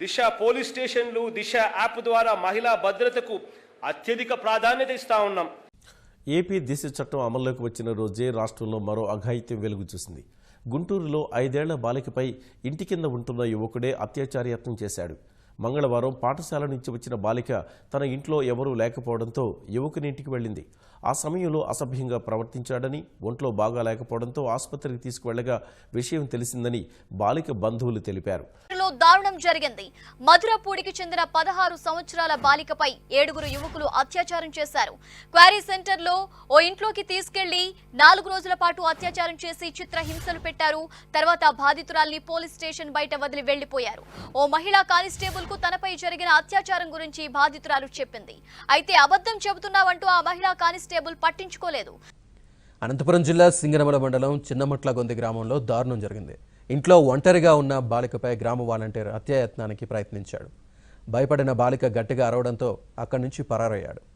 దిశ police స్టేషన్లు దిశ app ద్వారా మహిళా భద్రతకు అత్యధిక ప్రాధాన్యత ఇస్తా ఉన్నాం. ఏపీ దిశ చట్టం అమల్లోకి వచ్చిన రోజే రాష్ట్రంలో మరో అఘాయిత్యం వెలుగు చూసింది. గుంటూరులో ఐదేళ్ళ బాలికపై ఇంటి కింద ఉంటున్న యువకుడే అత్యాచార యత్నం చేశాడు. మంగళవారం పాఠశాల నుంచి వచ్చిన బాలిక తన ఇంట్లో ఎవరూ లేకపోవడంతో యువకుని ఇంటికి వెళ్ళింది. ఆ సమయంలో అసభ్యంగా ప్రవర్తించాడని ఒంట్లో బాగా లేకపోవడంతో ఆసుపత్రికి తీసుకువెళ్ళగా విషయం తెలిసిందని బాలిక బంధువులు తెలిపారు. లో దారుణం జరిగింది. మధురపూడికి చెందిన పదహారు సంవత్సరాల బాలికపై ఏడుగురు యువకులు అత్యాచారం చేశారు. క్వారీ సెంటర్లో ఓ ఇంట్లోకి తీసుకెళ్ళి నాలుగు రోజుల పాటు అత్యాచారం చేసి చిత్ర హింసలు పెట్టారు. తర్వాత బాధితురాల్ని పోలీస్ స్టేషన్ బయట వదిలి వెళ్ళిపోయారు ఓ మహిళా కానిస్టేబుల్కు తనపై జరిగిన అత్యాచారం గురించి బాధితురాలు చెప్పింది. అయితే అబద్ధం చెబుతున్నావంటూ ఆ మహిళా కానిస్టేబుల్ పట్టించుకోలేదు. అనంతపురం జిల్లా సింగనమల మండలం చిన్నమట్లగొంది గ్రామంలో దారుణం జరిగింది. ఇంట్లో ఒంటరిగా ఉన్న బాలికపై గ్రామ వాలంటీర్ హత్యాయత్నానికి ప్రయత్నించాడు. భయపడిన బాలిక గట్టిగా అరవడంతో అక్కడి నుంచి పరారయ్యాడు.